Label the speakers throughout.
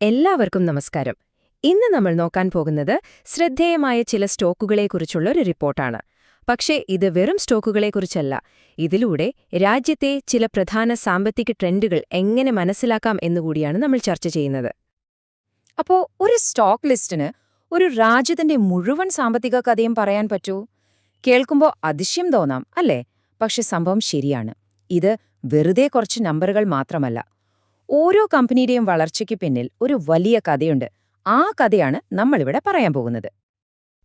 Speaker 1: എല്ലാവർക്കും നമസ്കാരം. ഇന്ന് നമ്മൾ നോക്കാൻ പോകുന്നത് ശ്രദ്ധേയമായ ചില സ്റ്റോക്കുകളെക്കുറിച്ചുള്ള ഒരു റിപ്പോർട്ടാണ്. പക്ഷേ ഇത് വെറും സ്റ്റോക്കുകളെക്കുറിച്ചല്ല. ഇതിലൂടെ രാജ്യത്തെ ചില പ്രധാന സാമ്പത്തിക ട്രെൻഡുകൾ എങ്ങനെ മനസ്സിലാക്കാം എന്നുകൂടിയാണ് നമ്മൾ ചർച്ച ചെയ്യുന്നത്.
Speaker 2: അപ്പോ ഒരു സ്റ്റോക്ക് ലിസ്റ്റിന് ഒരു രാജ്യത്തിന്റെ മുഴുവൻ സാമ്പത്തിക കഥയും പറയാൻ പറ്റൂ? കേൾക്കുമ്പോൾ അതിശയം തോന്നാം അല്ലേ? പക്ഷെ സംഭവം ശരിയാണ്. ഇത് വെറുതെ കുറച്ച് നമ്പറുകൾ മാത്രമല്ല. ഓരോ കമ്പനിയുടെയും വളർച്ചയ്ക്ക് പിന്നിൽ ഒരു വലിയ കഥയുണ്ട്. ആ കഥയാണ് നമ്മളിവിടെ പറയാൻ പോകുന്നത്.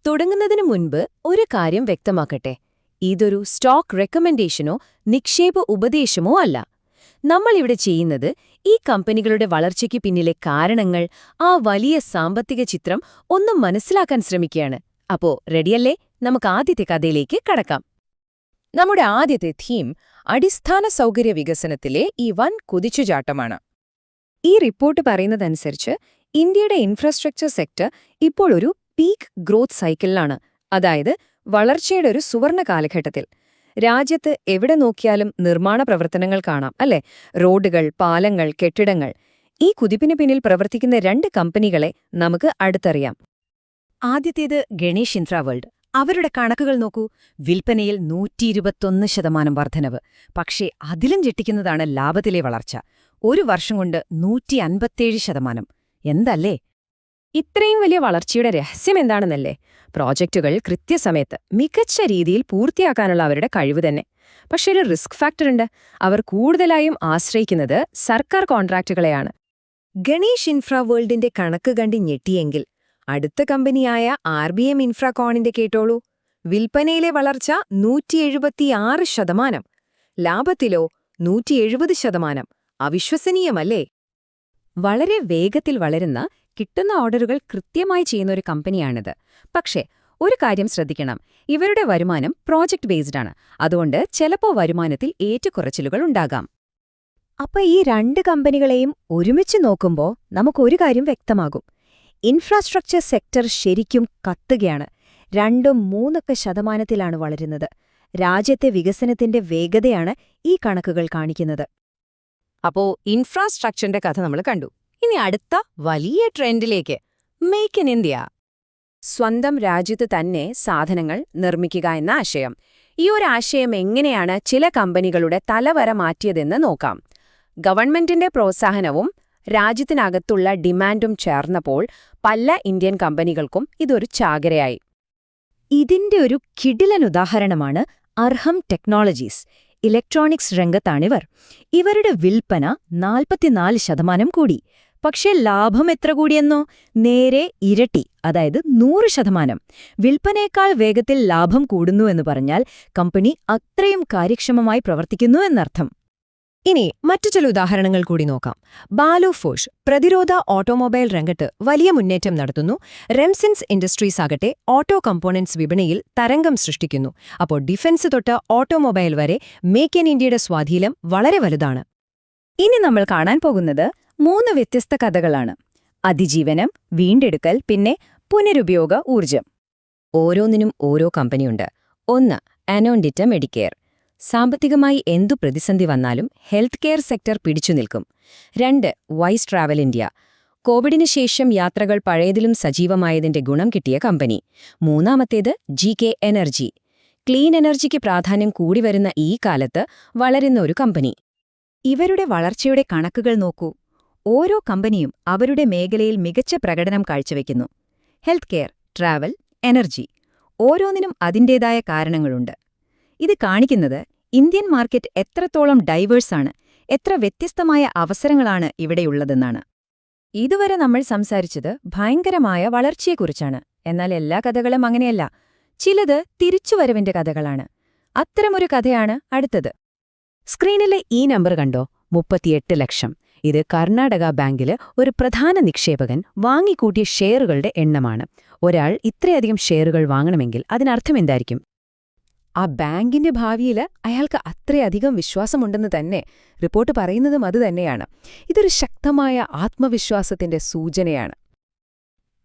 Speaker 1: തുടങ്ങുന്നതിനു മുൻപ് ഒരു കാര്യം വ്യക്തമാക്കട്ടെ. ഇതൊരു സ്റ്റോക്ക് റെക്കമെൻഡേഷനോ നിക്ഷേപ ഉപദേശമോ അല്ല. നമ്മളിവിടെ ചെയ്യുന്നത് ഈ കമ്പനികളുടെ വളർച്ചയ്ക്ക് പിന്നിലെ കാരണങ്ങൾ ആ വലിയ സാമ്പത്തിക ചിത്രം ഒന്ന് മനസ്സിലാക്കാൻ ശ്രമിക്കുകയാണ്. അപ്പോ റെഡിയല്ലേ? നമുക്ക് ആദ്യത്തെ കഥയിലേക്ക് കടക്കാം.
Speaker 2: നമ്മുടെ ആദ്യത്തെ തീം അടിസ്ഥാന സൗകര്യ വികസനത്തിലെ ഈ വൻ കുതിച്ചുചാട്ടമാണ്. ഈ റിപ്പോർട്ട് പറയുന്നതനുസരിച്ച് ഇന്ത്യയുടെ ഇൻഫ്രാസ്ട്രക്ചർ സെക്ടർ ഇപ്പോൾ ഒരു പീക്ക് ഗ്രോത്ത് സൈക്കിളിലാണ് അതായത് വളർച്ചയുടെ ഒരു സുവർണ കാലഘട്ടത്തിൽ. രാജ്യത്ത് എവിടെ നോക്കിയാലും നിർമ്മാണ പ്രവർത്തനങ്ങൾ കാണാം അല്ലെ? റോഡുകൾ പാലങ്ങൾ കെട്ടിടങ്ങൾ. ഈ കുതിപ്പിന് പിന്നിൽ പ്രവർത്തിക്കുന്ന രണ്ട് കമ്പനികളെ നമുക്ക് അടുത്തറിയാം.
Speaker 1: ആദ്യത്തേത് ഗണേഷ് ഇൻഫ്രാ വേൾഡ്. അവരുടെ കണക്കുകൾ നോക്കൂ. വിൽപ്പനയിൽ നൂറ്റിയിരുപത്തൊന്ന് ശതമാനം വർധനവ്. പക്ഷേ അതിലും ഞെട്ടിക്കുന്നതാണ് ലാഭത്തിലെ വളർച്ച. ഒരു വർഷം കൊണ്ട് നൂറ്റി അൻപത്തേഴ് ശതമാനം. എന്തല്ലേ?
Speaker 2: ഇത്രയും വലിയ വളർച്ചയുടെ രഹസ്യം എന്താണെന്നല്ലേ? പ്രോജക്റ്റുകൾ കൃത്യസമയത്ത് മികച്ച രീതിയിൽ പൂർത്തിയാക്കാനുള്ള അവരുടെ കഴിവ് തന്നെ. പക്ഷേ ഒരു റിസ്ക് ഫാക്ടർ ഉണ്ട്. അവർ കൂടുതലായും ആശ്രയിക്കുന്നത് സർക്കാർ കോൺട്രാക്റ്റുകളെയാണ്
Speaker 1: ഗണേഷ് ഇൻഫ്രാ വേൾഡിന്റെ കണക്ക് കണ്ടി ഞെട്ടിയെങ്കിൽ അടുത്ത കമ്പനിയായ ആർ ബി എം ഇൻഫ്രാകോണിന്റെ കേട്ടോളൂ. വിൽപ്പനയിലെ വളർച്ച നൂറ്റി എഴുപത്തിയാറ് ശതമാനം. ലാഭത്തിലോ നൂറ്റി എഴുപത് ശതമാനം. അവിശ്വസനീയമല്ലേ?
Speaker 2: വളരെ വേഗത്തിൽ വളരുന്ന കിട്ടുന്ന ഓർഡറുകൾ കൃത്യമായി ചെയ്യുന്ന ഒരു കമ്പനിയാണിത്. പക്ഷേ ഒരു കാര്യം ശ്രദ്ധിക്കണം. ഇവരുടെ വരുമാനം പ്രോജക്റ്റ് ബേസ്ഡ് ആണ്. അതുകൊണ്ട് ചിലപ്പോൾ വരുമാനത്തിൽ ഏറ്റക്കുറച്ചിലുകൾ ഉണ്ടാകാം.
Speaker 1: അപ്പൊ ഈ രണ്ട് കമ്പനികളെയും ഒരുമിച്ച് നോക്കുമ്പോൾ നമുക്കൊരു കാര്യം വ്യക്തമാകും. ഇൻഫ്രാസ്ട്രക്ചർ സെക്ടർ ശരിക്കും കത്തുകയാണ്. രണ്ടും മൂന്നൊക്കെ ശതമാനത്തിലാണ് വളരുന്നത്. രാജ്യത്തെ വികസനത്തിന്റെ വേഗതയാണ് ഈ കണക്കുകൾ കാണിക്കുന്നത്.
Speaker 2: അപ്പോ ഇൻഫ്രാസ്ട്രക്ചറിന്റെ കഥ നമ്മൾ കണ്ടു. ഇനി അടുത്ത വലിയ ട്രെൻഡിലേക്ക്. മേക്ക് ഇൻ ഇന്ത്യ സ്വന്തം രാജ്യത്ത് തന്നെ സാധനങ്ങൾ നിർമ്മിക്കുക എന്ന ആശയം. ഈ ഒരു ആശയം എങ്ങനെയാണ് ചില കമ്പനികളുടെ തലവര മാറ്റിയതെന്ന് നോക്കാം. ഗവൺമെന്റിന്റെ പ്രോത്സാഹനവും രാജ്യത്തിനകത്തുള്ള ഡിമാൻഡും ചേർന്നപ്പോൾ പല ഇന്ത്യൻ കമ്പനികൾക്കും ഇതൊരു ചാകരയായി.
Speaker 1: ഇതിന്റെ ഒരു കിടിലൻ ഉദാഹരണമാണ് അർഹം ടെക്നോളജീസ് ഇലക്ട്രോണിക്സ് രംഗത്താണിവർ. ഇവരുടെ വിൽപ്പന നാൽപ്പത്തിനാല് ശതമാനം കൂടി. പക്ഷേ ലാഭം എത്ര കൂടിയെന്നോ? നേരെ ഇരട്ടി അതായത് നൂറ് ശതമാനം. വിൽപ്പനയേക്കാൾ വേഗത്തിൽ ലാഭം കൂടുന്നു എന്ന് പറഞ്ഞാൽ കമ്പനി അത്രയും കാര്യക്ഷമമായി പ്രവർത്തിക്കുന്നു എന്നർത്ഥം.
Speaker 2: ഇനി മറ്റു ചില ഉദാഹരണങ്ങൾ കൂടി നോക്കാം. ബാലു ഫോഷ് പ്രതിരോധ ഓട്ടോമൊബൈൽ രംഗത്ത് വലിയ മുന്നേറ്റം നടത്തുന്നു. റെംസിൻസ് ഇൻഡസ്ട്രീസ് ആകട്ടെ ഓട്ടോ കമ്പോണൻസ് വിപണിയിൽ തരംഗം സൃഷ്ടിക്കുന്നു. അപ്പോൾ ഡിഫൻസ് തൊട്ട് ഓട്ടോമൊബൈൽ വരെ മേക്ക് ഇൻ ഇന്ത്യയുടെ സ്വാധീനം വളരെ വലുതാണ്. ഇനി നമ്മൾ കാണാൻ പോകുന്നത് മൂന്ന് വ്യത്യസ്ത കഥകളാണ്. അതിജീവനം വീണ്ടെടുക്കൽ പിന്നെ പുനരുപയോഗ ഊർജം ഓരോന്നിനും ഓരോ കമ്പനിയുണ്ട്. ഒന്ന് അനോണ്ടിറ്റ മെഡിക്കെയർ സാമ്പത്തികമായി എന്തു പ്രതിസന്ധി വന്നാലും ഹെൽത്ത് കെയർ സെക്ടർ പിടിച്ചു നിൽക്കും. രണ്ട് വൈസ് ട്രാവൽ ഇന്ത്യ. കോവിഡിന് ശേഷം യാത്രകൾ പഴയതിലും സജീവമായതിന്റെ ഗുണം കിട്ടിയ കമ്പനി. മൂന്നാമത്തേത് ജി കെ എനർജി. ക്ലീൻ എനർജിക്ക് പ്രാധാന്യം കൂടി വരുന്ന ഈ കാലത്ത് വളരുന്ന ഒരു കമ്പനി.
Speaker 1: ഇവരുടെ വളർച്ചയുടെ കണക്കുകൾ നോക്കൂ. ഓരോ കമ്പനിയും അവരുടെ മേഖലയിൽ മികച്ച പ്രകടനം കാഴ്ചവെക്കുന്നു. Health care travel energy. ഓരോന്നിനും അതിന്റേതായ കാരണങ്ങളുണ്ട്. ഇത് കാണിക്കുന്നത് ഇന്ത്യൻ മാർക്കറ്റ് എത്രത്തോളം ഡൈവേഴ്സാണ് എത്ര വ്യത്യസ്തമായ അവസരങ്ങളാണ് ഇവിടെയുള്ളതെന്നാണ്.
Speaker 2: ഇതുവരെ നമ്മൾ സംസാരിച്ചത് ഭയങ്കരമായ വളർച്ചയെക്കുറിച്ചാണ്. എന്നാൽ എല്ലാ കഥകളും അങ്ങനെയല്ല. ചിലത് തിരിച്ചുവരവിന്റെ കഥകളാണ്. അത്തരമൊരു കഥയാണ് അടുത്തത്. സ്ക്രീനിലെ ഈ നമ്പർ കണ്ടോ? മുപ്പത്തിയെട്ട് ലക്ഷം. ഇത് കർണാടക ബാങ്കിൽ ഒരു പ്രധാന നിക്ഷേപകൻ വാങ്ങിക്കൂട്ടിയ ഷെയറുകളുടെ എണ്ണമാണ്. ഒരാൾ ഇത്രയധികം ഷെയറുകൾ വാങ്ങണമെങ്കിൽ അതിനർത്ഥം എന്തായിരിക്കും? ആ ബാങ്കിന്റെ ഭാവിയിൽ അയാൾക്ക് അത്രയധികം വിശ്വാസമുണ്ടെന്ന് തന്നെ റിപ്പോർട്ട് പറയുന്നതും അതുതന്നെയാണ് ഇതൊരു ശക്തമായ ആത്മവിശ്വാസത്തിന്റെ സൂചനയാണ്.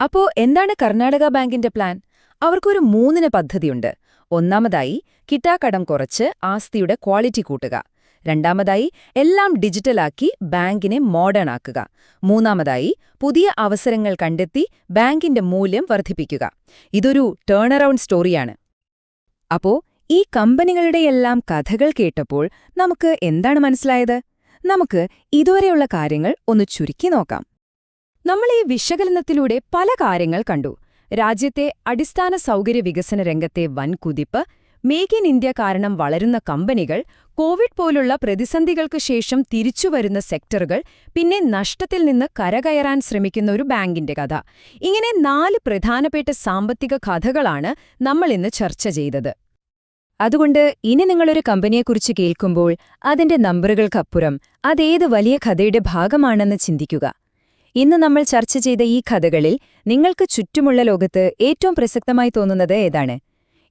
Speaker 2: അപ്പോ എന്താണ് കർണാടക ബാങ്കിന്റെ പ്ലാൻ? അവർക്കൊരു മൂന്നിന് പദ്ധതിയുണ്ട്. ഒന്നാമതായി കിട്ടാക്കടം കുറച്ച് ആസ്തിയുടെ ക്വാളിറ്റി കൂട്ടുക.
Speaker 1: രണ്ടാമതായി എല്ലാം ഡിജിറ്റലാക്കി ബാങ്കിനെ മോഡേൺ ആക്കുക. മൂന്നാമതായി പുതിയ അവസരങ്ങൾ കണ്ടെത്തി ബാങ്കിന്റെ മൂല്യം വർദ്ധിപ്പിക്കുക. ഇതൊരു ടേൺ അറൌണ്ട് സ്റ്റോറിയാണ് അപ്പോ ഈ കമ്പനികളുടെയെല്ലാം കഥകൾ കേട്ടപ്പോൾ നമുക്ക് എന്താണ് മനസ്സിലായത്? നമുക്ക് ഇതുവരെയുള്ള കാര്യങ്ങൾ ഒന്ന് ചുരുക്കി നോക്കാം. നമ്മൾ ഈ വിശകലനത്തിലൂടെ പല കാര്യങ്ങൾ കണ്ടു. രാജ്യത്തെ അടിസ്ഥാന സൗകര്യ വികസന രംഗത്തെ വൻ കുതിപ്പ് മേക്ക് ഇൻ ഇന്ത്യ കാരണം വളരുന്ന കമ്പനികൾ കോവിഡ് പോലുള്ള പ്രതിസന്ധികൾക്ക് ശേഷം തിരിച്ചുവരുന്ന സെക്ടറുകൾ പിന്നെ നഷ്ടത്തിൽ നിന്ന് കരകയറാൻ ശ്രമിക്കുന്ന ഒരു ബാങ്കിന്റെ കഥ. ഇങ്ങനെ നാല് പ്രധാനപ്പെട്ട സാമ്പത്തിക കഥകളാണ് നമ്മൾ ഇന്ന് ചർച്ച ചെയ്തത്. അതുകൊണ്ട് ഇനി നിങ്ങളൊരു കമ്പനിയെക്കുറിച്ച് കേൾക്കുമ്പോൾ അതിന്റെ നമ്പറുകൾക്കപ്പുറം അതേത് വലിയ കഥയുടെ ഭാഗമാണെന്ന് ചിന്തിക്കുക. ഇന്ന് നമ്മൾ ചർച്ച ചെയ്ത ഈ കഥകളിൽ നിങ്ങൾക്ക് ചുറ്റുമുള്ള ലോകത്ത് ഏറ്റവും പ്രസക്തമായി തോന്നുന്നത് ഏതാണ്?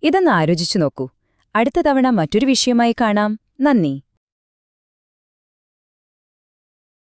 Speaker 1: ഇതൊന്ന് ആലോചിച്ചു നോക്കൂ. അടുത്ത തവണ മറ്റൊരു വിഷയമായി കാണാം. നന്ദി.